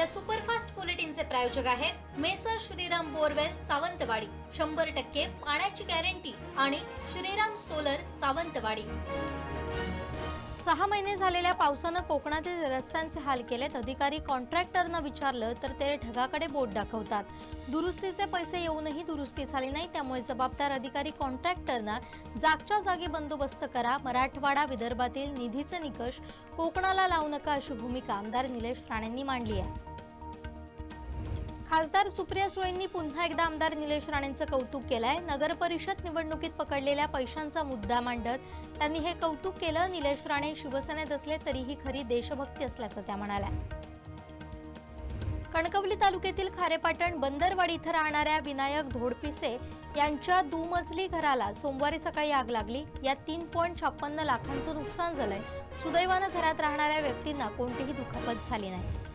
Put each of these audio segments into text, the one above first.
या सुपरफास्ट बुलेटिनचे प्रायोजक आहेत मेसर श्रीराम बोरवेल सावंतवाडी. शंभर टक्के पाण्याची गॅरंटी आणि श्रीराम सोलर सावंतवाडी. सहा महिने झालेल्या पावसानं कोकणातील रस्त्यांचे हाल केलेत. अधिकारी कॉन्ट्रॅक्टरनं विचारलं तर ते ढगाकडे बोट दाखवतात. दुरुस्तीचे पैसे येऊनही दुरुस्ती झाली नाही त्यामुळे जबाबदार अधिकारी कॉन्ट्रॅक्टरना जागच्या जागी बंदोबस्त करा. मराठवाडा विदर्भातील निधीचे निकष कोकणाला लावू नका अशी भूमिका आमदार निलेश राणेंनी मांडली आहे. खासदार सुप्रिया सुळेंनी पुन्हा एकदा आमदार निलेश राणेंचं कौतुक केलंय. नगर परिषद निवडणुकीत पकडलेल्या पैशांचा मुद्दा मांडत त्यांनी हे कौतुक केलं. निलेश राणे शिवसेनेत असले तरीही खरी देशभक्ती असल्याचं त्या म्हणाल्या. कणकवली तालुक्यातील खारेपाटण बंदरवाडी इथं राहणाऱ्या विनायक धोडपिसे यांच्या दुमजली घराला सोमवारी सकाळी आग लागली. या तीन पॉईंट छप्पन्न लाखांचं नुकसान झालंय. सुदैवानं घरात राहणाऱ्या व्यक्तींना कोणतीही दुखापत झाली नाही.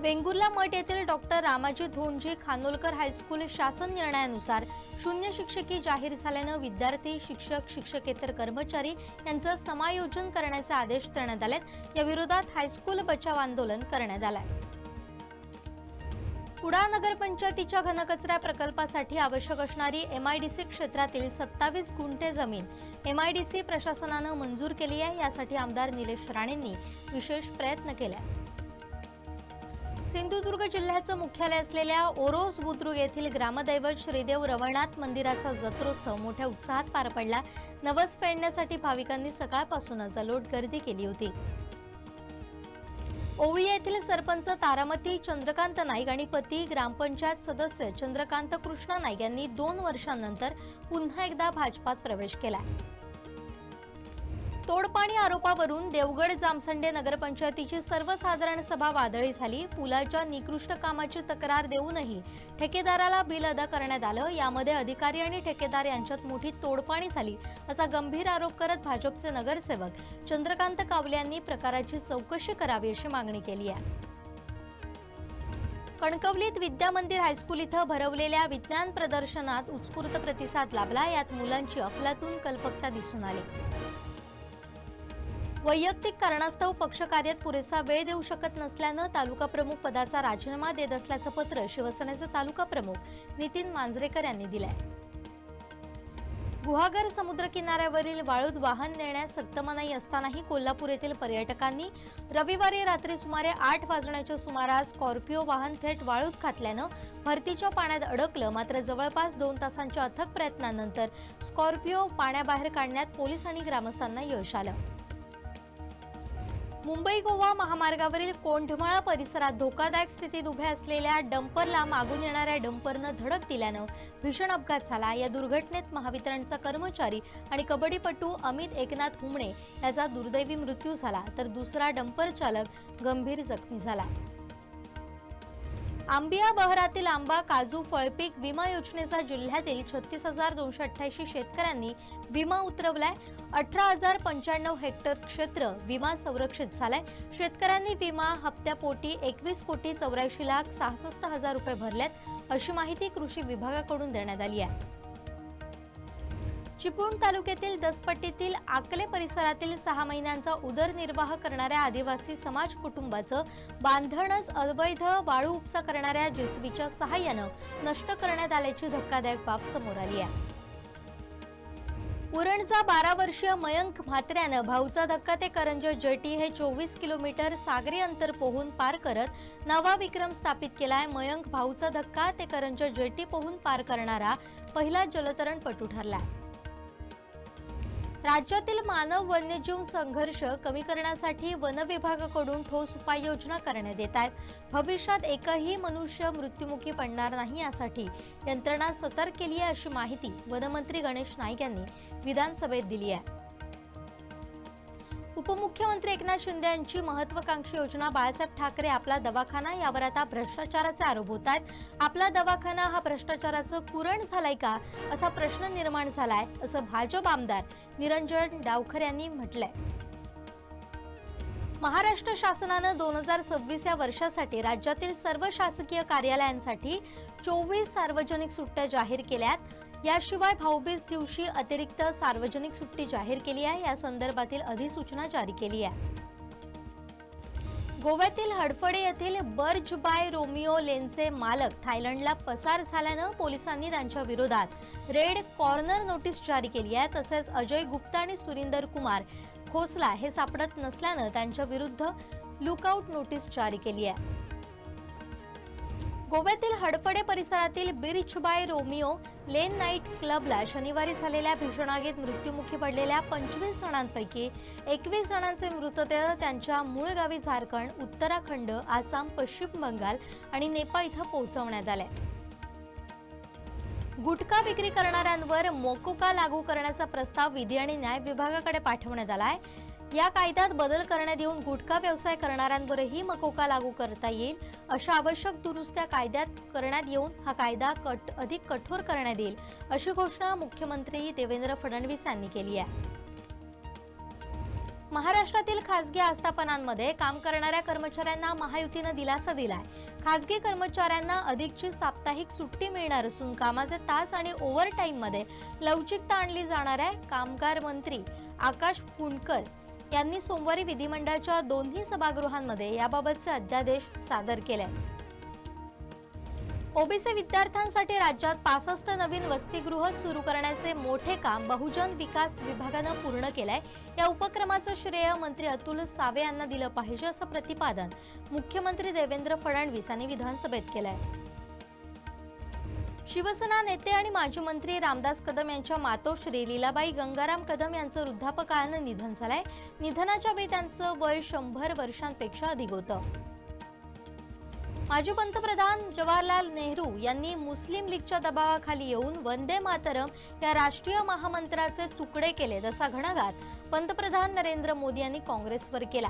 वेंगुर्ला मठ येथील doctor Ramaji Dhondji Khanolkar high school शासन निर्णयानुसार शून्य शिक्षकी जाहीर झाल्यानं विद्यार्थी शिक्षक शिक्षकेतर कर्मचारी यांचं समायोजन करण्याचे आदेश देण्यात आलेत. या विरोधात हायस्कूल बचाव आंदोलन करण्यात आलंय. कुडा नगरपंचायतीच्या घनकचरा प्रकल्पासाठी आवश्यक असणारी एमआयडीसी क्षेत्रातील सत्तावीस गुंठे जमीन एमआयडीसी प्रशासनानं मंजूर केली आहे यासाठी आमदार निलेश राणेंनी विशेष प्रयत्न केले सिंधुदुर्ग जिल्ह्याचं मुख्यालय असलेल्या ओरोस बुद्रुक येथील ग्रामदैवत श्रीदेव रवळनाथ मंदिराचा जत्रोत्सव मोठ्या उत्साहात पार पडला. नवस फेडण्यासाठी भाविकांनी सकाळपासूनच अलोट गर्दी केली होती. ओवळी येथील सरपंच तारामती चंद्रकांत नाईक आणि पती ग्रामपंचायत सदस्य चंद्रकांत कृष्ण नाईक यांनी दोन वर्षांनंतर पुन्हा एकदा भाजपात प्रवेश केला तोडपाणी आरोपावरून देवगड जामसंडे नगरपंचायतीची सर्वसाधारण सभा वादळी झाली. पुलाच्या निकृष्ट कामाची तक्रार देऊनही ठेकेदाराला बिल अदा करण्यात आलं. यामध्ये अधिकारी आणि ठेकेदार यांच्यात मोठी तोडपाणी झाली असा गंभीर आरोप करत भाजपचे नगरसेवक चंद्रकांत कावले यांनी प्रकाराची चौकशी करावी अशी मागणी केली आहे. कणकवलीत विद्या मंदिर हायस्कूल इथं भरवलेल्या विज्ञान प्रदर्शनात उत्स्फूर्त प्रतिसाद लाभला. यात मुलांची अफलातून कल्पकता दिसून आली. वैयक्तिक कारणास्तव पक्षकार्यात पुरेसा वेळ देऊ शकत नसल्यानं तालुका प्रमुख पदाचा राजीनामा देत असल्याचं पत्र शिवसेनेचे तालुका प्रमुख नितीन मांजरेकर यांनी दिलंय. गुहागर समुद्र किनाऱ्यावरील वाळूत वाहन नेण्यास सक्त मनाई असतानाही कोल्हापूर येथील पर्यटकांनी रविवारी रात्री सुमारे आठ वाजण्याच्या सुमारास स्कॉर्पिओ वाहन थेट वाळूत घातल्यानं भरतीच्या पाण्यात अडकलं. मात्र जवळपास दोन तासांच्या अथक प्रयत्नानंतर स्कॉर्पिओ पाण्याबाहेर काढण्यात पोलीस आणि ग्रामस्थांना यश आलं. मुंबई गोवा महामार्गावरील कोंढमाळा परिसरात धोकादायक स्थितीत उभ्या असलेल्या डंपरला मागून येणाऱ्या डंपरनं धडक दिल्यानं भीषण अपघात झाला. या दुर्घटनेत महावितरणचा कर्मचारी आणि कबड्डीपटू अमित एकनाथ हुमणे याचा दुर्दैवी मृत्यू झाला. तर दुसरा डंपर चालक गंभीर जखमी झाला. आंबिया बहरातील आंबा काजू फळपीक विमा योजनेचा जिल्ह्यातील छत्तीस हजार दोनशे अठ्ठ्याऐंशी शेतकऱ्यांनी विमा उतरवलाय. अठरा हजार पंच्याण्णव हेक्टर क्षेत्र विमा संरक्षित झालाय. शेतकऱ्यांनी विमा हप्त्यापोटी एकवीस कोटी चौऱ्याऐंशी लाख सहासष्ट हजार रुपये भरल्यात अशी माहिती कृषी विभागाकडून देण्यात आली आहे. चिपळूण तालुक्यातील दसपट्टीतील आकले परिसरातील सहा महिन्यांचा उदरनिर्वाह करणाऱ्या आदिवासी समाज कुटुंबाचं बांधणच अवैध वाळू उपसा करणाऱ्या जेसीबीच्या सहाय्यानं नष्ट करण्यात आल्याची धक्कादायक बाब समोर आली आहे. उरणचा बारा वर्षीय मयंक म्हात्र्यानं भाऊचा धक्का ते करंज जेटी हे चोवीस किलोमीटर सागरी अंतर पोहून पार करत नवा विक्रम स्थापित केलाय. मयंक भाऊचा धक्का ते करंज जेटी पोहून पार करणारा पहिला जलतरणपटू ठरलाय राज्यातील मानव वन्यजीव संघर्ष कमी करण्यासाठी वन विभागाकडून ठोस उपाययोजना करण्यात येत आहेत. भविष्यात एकही मनुष्य मृत्युमुखी पडणार नाही यासाठी यंत्रणा सतर्क केली आहे अशी माहिती वनमंत्री गणेश नाईक यांनी विधानसभेत दिली आहे. उपमुख्यमंत्री एकनाथ शिंदे यांची महत्वाकांक्षी योजना बाळासाहेब ठाकरे आपला दवाखाना यावर आता भ्रष्टाचाराचे आरोप होत आहेत. आपला दवाखाना हा भ्रष्टाचाराचं कुरण झालाय का? असा प्रश्न निर्माण झालाय असं भाजप आमदार निरंजन डावखर यांनी म्हटलंय. महाराष्ट्र शासनानं दोन हजार सव्वीस या वर्षासाठी राज्यातील सर्व शासकीय कार्यालयांसाठी चोवीस सार्वजनिक सुट्ट्या जाहीर केल्यात. याशिवाय भाऊबीज दिवशी अतिरिक्त सार्वजनिक सुट्टी जाहीर केली आहे. या संदर्भातील अधिसूचना जारी केली आहे. गोव्यातील हडफडे येथील बर्ज बाय रोमिओ लेनचे मालक थायलंडला पसार झाल्यानं पोलिसांनी त्यांच्या विरोधात रेड कॉर्नर नोटीस जारी केली आहे. तसेच अजय गुप्ता आणि सुरिंदर कुमार खोसला हे सापडत नसल्यानं त्यांच्या विरुद्ध लुकआउट नोटीस जारी केली आहे. गोव्यातील हडफडे परिसरातील birch by romeo lane night क्लबला शनिवारी झालेल्या भीषण आगीत मृत्युमुखी पडलेल्या पंचवीस जणांपैकी एकवीस जणांचे मृतदेह त्यांच्या मूळ गावी झारखंड उत्तराखंड आसाम पश्चिम बंगाल आणि नेपाळ इथं पोहोचवण्यात आले. गुटखा विक्री करणाऱ्यांवर मोकुका लागू करण्याचा प्रस्ताव विधी आणि न्याय विभागाकडे पाठवण्यात आला आहे या कायद्यात बदल करण्यात येऊन गुटखा व्यवसाय करणाऱ्यांवरही मकोका लागू करता येईल. अशा आवश्यक दुरुस्त्या कायद्यात करण्यात येऊन हा कायदा कट अधिक कठोर करण्यात येईल अशी घोषणा मुख्यमंत्री देवेंद्र फडणवीस यांनी केली आहे. महाराष्ट्रातील खासगी आस्थापनांमध्ये काम करणाऱ्या कर्मचाऱ्यांना महायुतीनं दिलासा दिलाय. खासगी कर्मचाऱ्यांना अधिकची साप्ताहिक सुट्टी मिळणार असून कामाचे तास आणि ओव्हरमध्ये लवचिकता आणली जाणार आहे कामगार मंत्री आकाश पुणकर यांनी सोमवारी विधिमंडळाच्या दोन्ही सभागृहांमध्ये याबाबतचे अध्यादेश सादर केले. ओबीसी विद्यार्थ्यांसाठी राज्यात पासष्ट नवीन वसतिगृह सुरू करण्याचे मोठे काम बहुजन विकास विभागानं पूर्ण केलंय. या उपक्रमाचं श्रेय मंत्री अतुल सावे यांना दिलं पाहिजे असं प्रतिपादन मुख्यमंत्री देवेंद्र फडणवीस यांनी विधानसभेत केलंय. शिवसेना नेते आणि माजी मंत्री रामदास कदम यांच्या मातोश्री लीलाबाई गंगाराम कदम यांचं वृद्धापकाळानं निधन झालंय. निधनाच्या वेळी त्यांचं वय शंभर वर्षांपेक्षा अधिक होतं. माजी पंतप्रधान जवाहरलाल नेहरू यांनी मुस्लिम लीगच्या दबावाखाली येऊन वंदे मातरम या राष्ट्रीय महामंत्राचे तुकडे केले असा घणाघात पंतप्रधान नरेंद्र मोदी यांनी काँग्रेसवर केला.